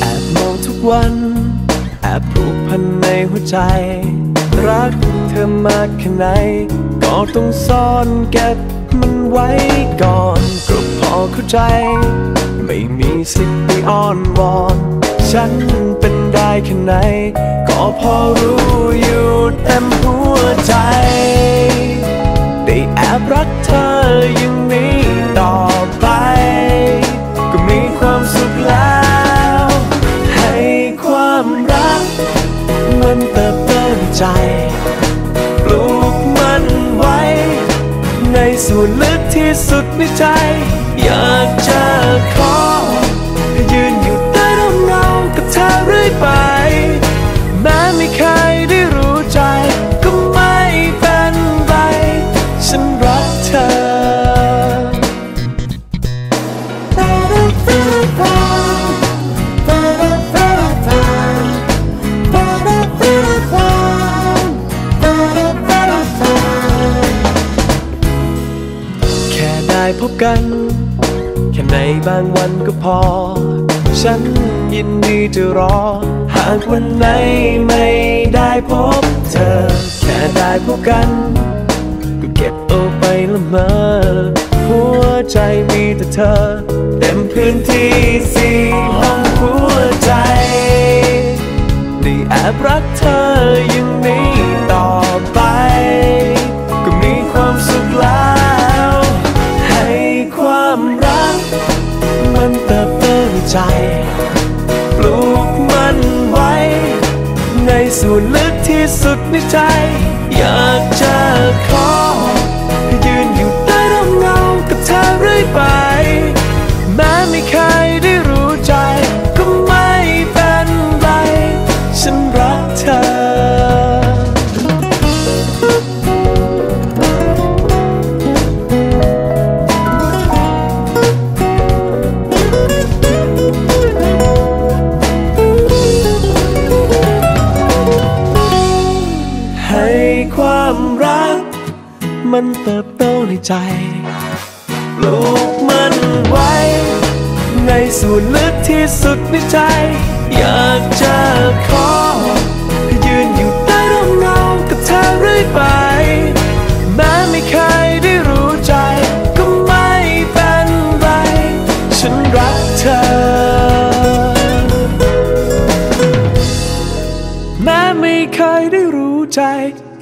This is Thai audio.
แอบมองทุกวันแอบผูกพันในหัวใจ รักเธอมากแค่ไหน ก็ต้องซ่อนเก็บมันไว้ก่อนก็พอเข้าใจ ไม่มีสิทธิ์ไปอ้อนวอน ฉันเป็น แค่ไหน ก็พอรู้อยู่เต็มหัวใจ ได้แอบรักเธออย่างนี้ต่อไป ก็มีความสุขแล้ว ให้ความรัก มันเติบโตในใจ ปลูกมันไว้ ในส่วนลึกที่สุดในใจ อยากจะ ไม่เคยได้รู้ใจ ก็ไม่เป็นไร ฉันรักเธอ แค่ได้พบกัน แค่ในบางวันก็พอ ฉัน ยินดีจะรอ หากวันไหนไม่ได้พบเธอ แค่ได้พบกัน ก็เก็บเอาไปละเมอหัวใจมีแต่เธอ เต็มพื้นที่สี่ห้องหัวใจได้แอบรักเธออย่างนี้ต่อไป ก็มีความสุขแล้ว ให้ความรัก มันเติบโตในใจ ส่วนลึกที่สุดในใจ อยากจะขอ ความรัก มันเติบโตในใจ ปลูกมันไว้ ในส่วนลึกที่สุดในใจ อยากจะขอ ยืนอยู่ใต้ร่มเงากับเธอเรื่อยไป แม้ไม่เคยได้รู้ใจ ก็ไม่เป็นไร ฉันรักเธอแม้ไม่เคยได้รู้ใจ